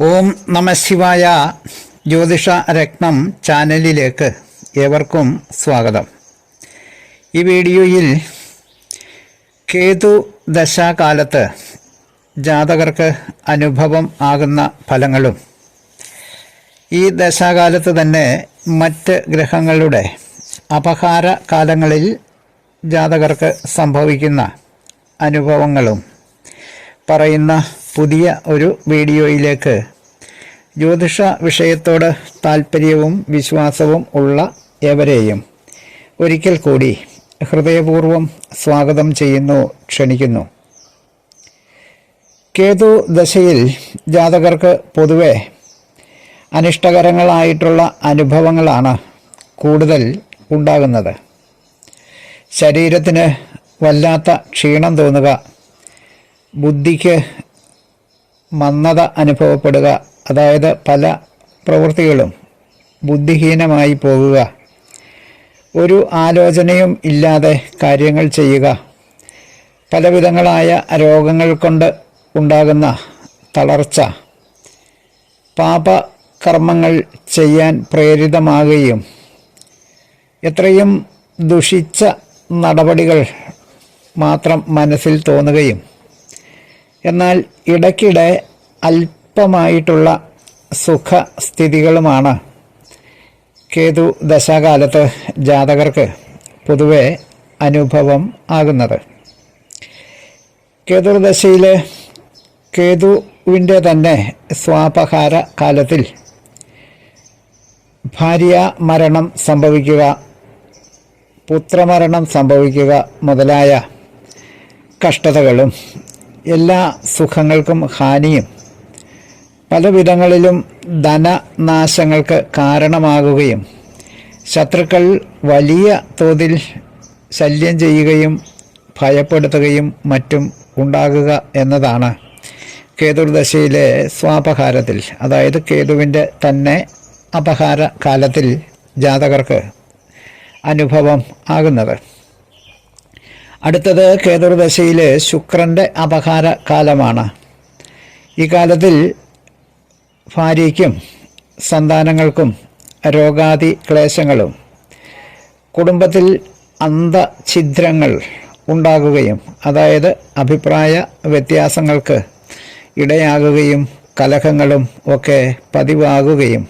ഓം നമ ശിവായ ജ്യോതിഷ രത്നം ചാനലിലേക്ക് ഏവർക്കും സ്വാഗതം. ഈ വീഡിയോയിൽ കേതു ദശാകാലത്ത് ജാതകർക്ക് അനുഭവം ആകുന്ന ഫലങ്ങളും ഈ ദശാകാലത്ത് തന്നെ മറ്റ് ഗ്രഹങ്ങളുടെ അപഹാര കാലങ്ങളിൽ ജാതകർക്ക് സംഭവിക്കുന്ന അനുഭവങ്ങളും പറയുന്ന പുതിയ ഒരു വീഡിയോയിലേക്ക് ജ്യോതിഷ വിഷയത്തോട് താല്പര്യവും വിശ്വാസവും ഉള്ള എവരെയും ഒരിക്കൽ കൂടി ഹൃദയപൂർവം സ്വാഗതം ചെയ്യുന്നു ക്ഷണിക്കുന്നു. കേതു ദശയിൽ ജാതകർക്ക് പൊതുവെ അനിഷ്ടകരങ്ങളായിട്ടുള്ള അനുഭവങ്ങളാണ് കൂടുതൽ ഉണ്ടാകുന്നത്. ശരീരത്തിന് വല്ലാത്ത ക്ഷീണം തോന്നുക ബുദ്ധിക്ക് മന്ദത അനുഭവപ്പെടുക. അതായത് പല പ്രവൃത്തികളും ബുദ്ധിഹീനമായി പോകുക. ഒരു ആലോചനയും ഇല്ലാതെ കാര്യങ്ങൾ ചെയ്യുക. പലവിധങ്ങളായ രോഗങ്ങൾ കൊണ്ട് ഉണ്ടാകുന്ന തളർച്ച. പാപകർമ്മങ്ങൾ ചെയ്യാൻ പ്രേരിതമാകുകയും എത്രയും ദുഷിച്ച നടപടികൾ മാത്രം മനസ്സിൽ തോന്നുകയും. എന്നാൽ ഇടയ്ക്കിടെ അല്പമായിട്ടുള്ള സുഖസ്ഥിതികളുമാണ് കേതു ദശാകാലത്ത് ജാതകർക്ക് പൊതുവെ അനുഭവം ആകുന്നത്. കേതുർദശയിൽ കേതുവിന്റെ തന്നെ സ്വാപഹാര കാലത്തിൽ ഭാര്യ മരണം സംഭവിക്കുക പുത്രമരണം സംഭവിക്കുക മുതലായ കഷ്ടതകളും എല്ലാ സുഖങ്ങൾക്കും ഹാനിയും പലവിധങ്ങളിലും ധനനാശങ്ങൾക്ക് കാരണമാകുകയും ശത്രുക്കൾ വലിയ തോതിൽ ശല്യം ചെയ്യുകയും ഭയപ്പെടുത്തുകയും മറ്റും ഉണ്ടാകുക എന്നതാണ് കേതുർദശയിലെ സ്വാപഹാരത്തിൽ. അതായത് കേതുവിന്റെ തന്നെ അപഹാര കാലത്തിൽ ജാതകർക്ക് അനുഭവം ആകുന്നത്. അടുത്തത് കേതുർദശയിലെ ശുക്രന്റെ അപഹാര കാലമാണ് ഈ കാലത്തിൽ ഭാര്യയ്ക്കും സന്താനങ്ങൾക്കും രോഗാദി ക്ലേശങ്ങളും കുടുംബത്തിൽ അന്തഛിദ്രങ്ങൾ ഉണ്ടാകുകയും അതായത് അഭിപ്രായ വ്യത്യാസങ്ങൾക്ക് ഇടയാകുകയും കലഹങ്ങളും ഒക്കെ പതിവാകുകയും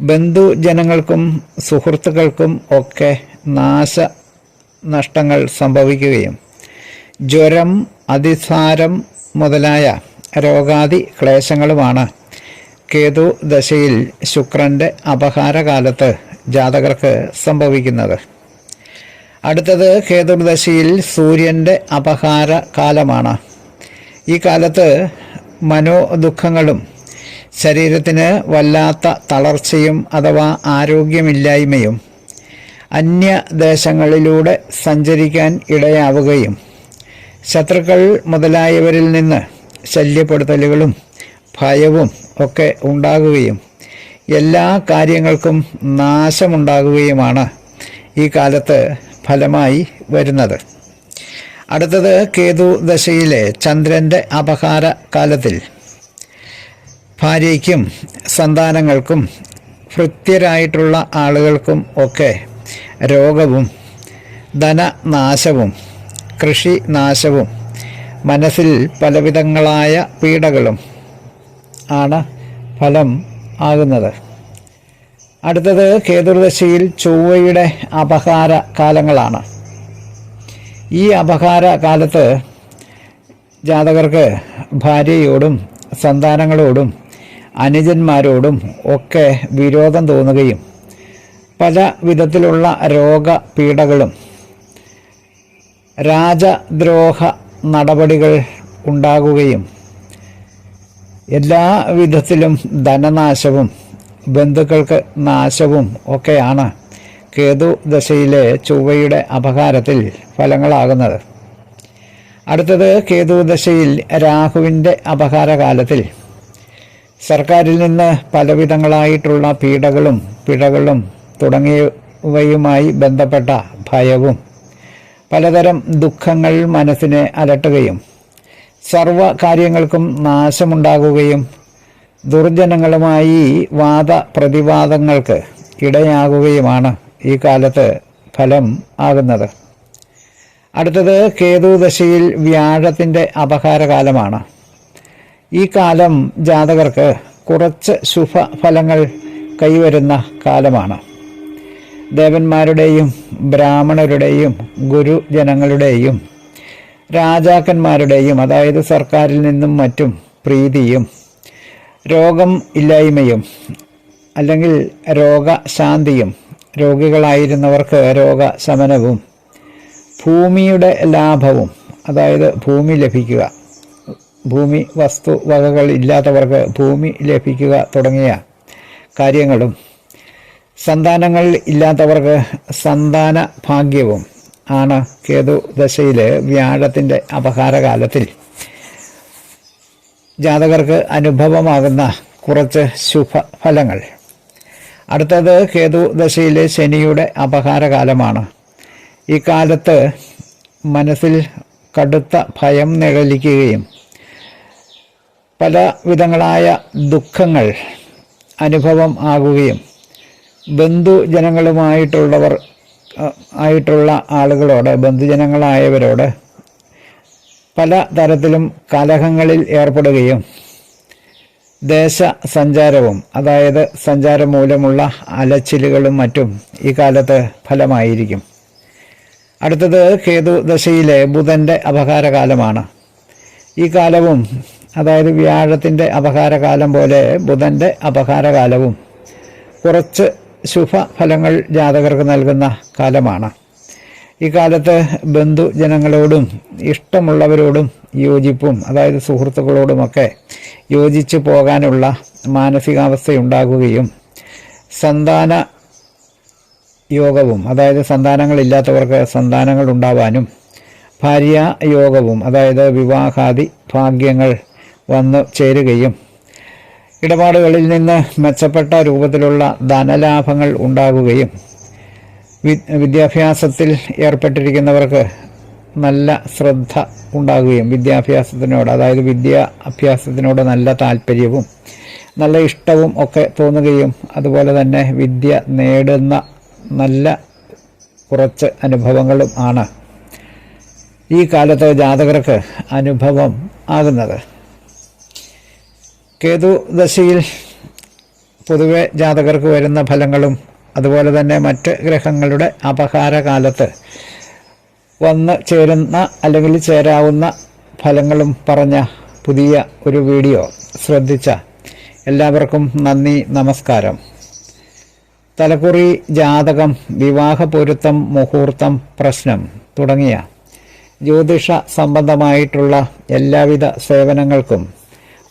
ബന്ധുജനങ്ങൾക്കും സുഹൃത്തുക്കൾക്കും ഒക്കെ നാശ നഷ്ടങ്ങൾ സംഭവിക്കുകയും ജ്വരം അതിസാരം മുതലായ രോഗാദി ക്ലേശങ്ങളുമാണ് കേതു ദശയിൽ ശുക്രന്റെ അപഹാരകാലത്ത് ജാതകർക്ക് സംഭവിക്കുന്നത്. അടുത്തത് കേതുർദശയിൽ സൂര്യന്റെ അപഹാര കാലമാണ് ഈ കാലത്ത് മനോദുഃഖങ്ങളും ശരീരത്തിന് വല്ലാത്ത തളർച്ചയും അഥവാ ആരോഗ്യമില്ലായ്മയും അന്യദേശങ്ങളിലൂടെ സഞ്ചരിക്കാൻ ഇടയാവുകയും ശത്രുക്കൾ മുതലായവരിൽ നിന്ന് ശല്യപ്പെടുത്തലുകളും ഭയവും ഒക്കെ ഉണ്ടാകുകയും എല്ലാ കാര്യങ്ങൾക്കും നാശമുണ്ടാകുകയുമാണ് ഈ കാലത്ത് ഫലമായി വരുന്നത്. അടുത്തത് കേതു ദശയിലെ ചന്ദ്രന്റെ അപഹാര കാലത്തിൽ. ഭാര്യയ്ക്കും സന്താനങ്ങൾക്കും ഭൃത്യരായിട്ടുള്ള ആളുകൾക്കും ഒക്കെ രോഗവും ധനനാശവും കൃഷിനാശവും മനസ്സിൽ പലവിധങ്ങളായ പീഡകളും ആണ് ഫലം ആകുന്നത്. അടുത്തത് കേതുർദശയിൽ ചൊവ്വയുടെ അപഹാര കാലങ്ങളാണ്. ഈ അപഹാര കാലത്ത് ജാതകർക്ക് ഭാര്യയോടും സന്താനങ്ങളോടും അനുജന്മാരോടും ഒക്കെ വിരോധം തോന്നുകയും പല വിധത്തിലുള്ള രോഗപീഠകളും രാജദ്രോഹ നടപടികൾ ഉണ്ടാകുകയും എല്ലാ വിധത്തിലും ധനനാശവും ബന്ധുക്കൾക്ക് നാശവും ഒക്കെയാണ് കേതു ദശയിലെ ചൊവ്വയുടെ അപകാരത്തിൽ ഫലങ്ങളാകുന്നത്. അടുത്തത് കേതു ദശയിൽ രാഹുവിന്റെ അപകാരകാലത്തിൽ സർക്കാരിൽ നിന്ന് പലവിധങ്ങളായിട്ടുള്ള പീഡകളും പിഴകളും തുടങ്ങിയവയുമായി ബന്ധപ്പെട്ട ഭയവും പലതരം ദുഃഖങ്ങൾ മനസ്സിനെ അലട്ടുകയും സർവ കാര്യങ്ങൾക്കും നാശമുണ്ടാകുകയും ദുർജനങ്ങളുമായി വാദ പ്രതിവാദങ്ങൾക്ക് ഇടയാകുകയുമാണ് ഈ കാലത്ത് ഫലം ആകുന്നത്. അടുത്തത് കേതുദശയിൽ വ്യാഴത്തിന്റെ അപഹാരകാലമാണ്. ഈ കാലം ജാതകർക്ക് കുറച്ച് ശുഭഫലങ്ങൾ കൈവരുന്ന കാലമാണ്. ദേവന്മാരുടെയും ബ്രാഹ്മണരുടെയും ഗുരുജനങ്ങളുടെയും രാജാക്കന്മാരുടെയും അതായത് സർക്കാരിൽ നിന്നും മറ്റും പ്രീതിയും രോഗം ഇല്ലായ്മയും അല്ലെങ്കിൽ രോഗശാന്തിയും രോഗികളായിരുന്നവർക്ക് രോഗശമനവും ഭൂമിയുടെ ലാഭവും അതായത് ഭൂമി ലഭിക്കുക ഭൂമി വസ്തു വകകൾ ഇല്ലാത്തവർക്ക് ഭൂമി ലഭിക്കുക തുടങ്ങിയ കാര്യങ്ങളും സന്താനങ്ങൾ ഇല്ലാത്തവർക്ക് സന്താന ഭാഗ്യവും ആണ് കേതു ദശയിലെ വ്യാഴത്തിന്റെ അപഹാരകാലത്തിൽ. ജാതകർക്ക് അനുഭവമാകുന്ന കുറച്ച് ശുഭഫലങ്ങൾ. അടുത്തത് കേതു ദശയിലെ ശനിയുടെ അപഹാരകാലമാണ്. ഈ കാലത്ത് മനസ്സിൽ കടുത്ത ഭയം നിഴലിക്കുകയും പല വിധങ്ങളായ ദുഃഖങ്ങൾ അനുഭവം ആകുകയും ബന്ധുജനങ്ങളുമായിട്ടുള്ളവർ ആയിട്ടുള്ള ആളുകളോട് ബന്ധുജനങ്ങളായവരോട് പല തരത്തിലും കലഹങ്ങളിൽ ഏർപ്പെടുകയും ദേശ സഞ്ചാരവും അതായത് സഞ്ചാരം മൂലമുള്ള അലച്ചിലുകളും മറ്റും ഈ കാലത്ത് ഫലമായിരിക്കും. അടുത്തത് കേതു ദശയിലെ ബുധന്റെ അപകാരകാലമാണ് ഈ കാലവും അതായത് വ്യാഴത്തിന്റെ അപകാരകാലം പോലെ ബുധന്റെ അപകാരകാലവും കുറച്ച് ശുഭഫലങ്ങൾ ജാതകർക്ക് നൽകുന്ന കാലമാണ്. ഈ കാലത്ത് ബന്ധുജനങ്ങളോടും ഇഷ്ടമുള്ളവരോടും യോജിപ്പും അതായത് സുഹൃത്തുക്കളോടുമൊക്കെ യോജിച്ചു പോകാനുള്ള മാനസികാവസ്ഥയുണ്ടാകുകയും സന്താന യോഗവും അതായത് സന്താനങ്ങളില്ലാത്തവർക്ക് സന്താനങ്ങൾ ഉണ്ടാവാനും ഭാര്യ യോഗവും അതായത് വിവാഹാദി ഭാഗ്യങ്ങൾ വന്നു ചേരുകയും ഇടപാടുകളിൽ നിന്ന് മെച്ചപ്പെട്ട രൂപത്തിലുള്ള ധനലാഭങ്ങൾ ഉണ്ടാകുകയും വിദ്യാഭ്യാസത്തിൽ ഏർപ്പെട്ടിരിക്കുന്നവർക്ക് നല്ല ശ്രദ്ധ ഉണ്ടാകുകയും വിദ്യാഭ്യാസത്തിനോട് അതായത് വിദ്യാഭ്യാസത്തിനോട് നല്ല താല്പര്യവും നല്ല ഇഷ്ടവും ഒക്കെ തോന്നുകയും അതുപോലെ തന്നെ വിദ്യ നേടുന്ന നല്ല കുറച്ച് അനുഭവങ്ങളും ആണ് ഈ കാലത്ത് ജാതകർക്ക് അനുഭവം ആകുന്നത്. കേതു ദശയിൽ പൊതുവെ ജാതകർക്ക് വരുന്ന ഫലങ്ങളും അതുപോലെ തന്നെ മറ്റ് ഗ്രഹങ്ങളുടെ അപഹാരകാലത്ത് വന്ന് ചേരുന്ന അല്ലെങ്കിൽ ചേരാവുന്ന ഫലങ്ങളും പറഞ്ഞ പുതിയ ഒരു വീഡിയോ ശ്രദ്ധിച്ച എല്ലാവർക്കും നന്ദി നമസ്കാരം. തലക്കുറി ജാതകം വിവാഹ പൊരുത്തം മുഹൂർത്തം പ്രശ്നം തുടങ്ങിയ ജ്യോതിഷ സംബന്ധമായിട്ടുള്ള എല്ലാവിധ സേവനങ്ങൾക്കും